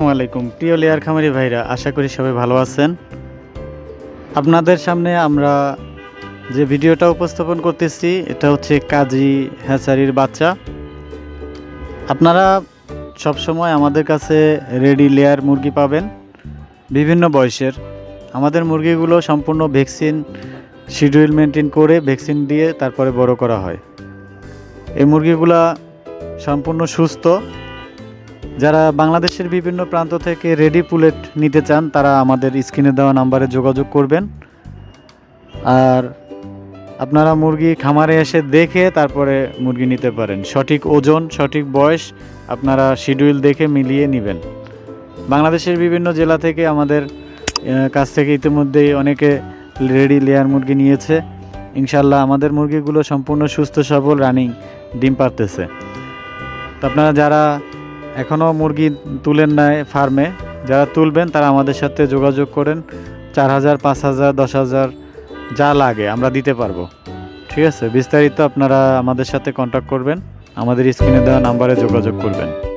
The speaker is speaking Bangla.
আলাইকুম। প্রিয় লেয়ার খামারি ভাইরা, আশা করি সবাই ভালো আছেন। আপনাদের সামনে আমরা যে ভিডিওটা উপস্থাপন করতেছি, এটা হচ্ছে কাজী হ্যাচারির বাচ্চা। আপনারা সব সময় আমাদের কাছে রেডি লেয়ার মুরগি পাবেন, বিভিন্ন বয়সের। আমাদের মুরগিগুলো সম্পূর্ণ ভ্যাকসিন শিডিউল মেনটেন করে ভ্যাকসিন দিয়ে তারপরে বড় করা হয়। এই মুরগিগুলা সম্পূর্ণ সুস্থ যারা বাংলাদেশের বিভিন্ন প্রান্ত থেকে রেডি পুলেট নিতে চান, তারা আমাদের স্ক্রিনে দেওয়া নাম্বারে যোগাযোগ করবেন। আর আপনারা মুরগি খামারে এসে দেখে তারপরে মুরগি নিতে পারেন। সঠিক ওজন, সঠিক বয়স আপনারা শিডিউল দেখে মিলিয়ে নেবেন। বাংলাদেশের বিভিন্ন জেলা থেকে আমাদের কাছ থেকে ইতিমধ্যেই অনেকে রেডি লেয়ার মুরগি নিয়েছে। ইনশাল্লাহ আমাদের মুরগিগুলো সম্পূর্ণ সুস্থ, সবল রানিং ডিম পারতেছে তো আপনারা যারা এখনও মুরগি তুলেন নাই ফার্মে। যারা তুলবেন, তারা আমাদের সাথে যোগাযোগ করেন। চার হাজার, পাঁচ হাজার, দশ হাজার, যা লাগে আমরা দিতে পারব। ঠিক আছে? বিস্তারিত আপনারা আমাদের সাথে কন্ট্যাক্ট করবেন। আমাদের স্ক্রিনে দেওয়া নাম্বারে যোগাযোগ করবেন।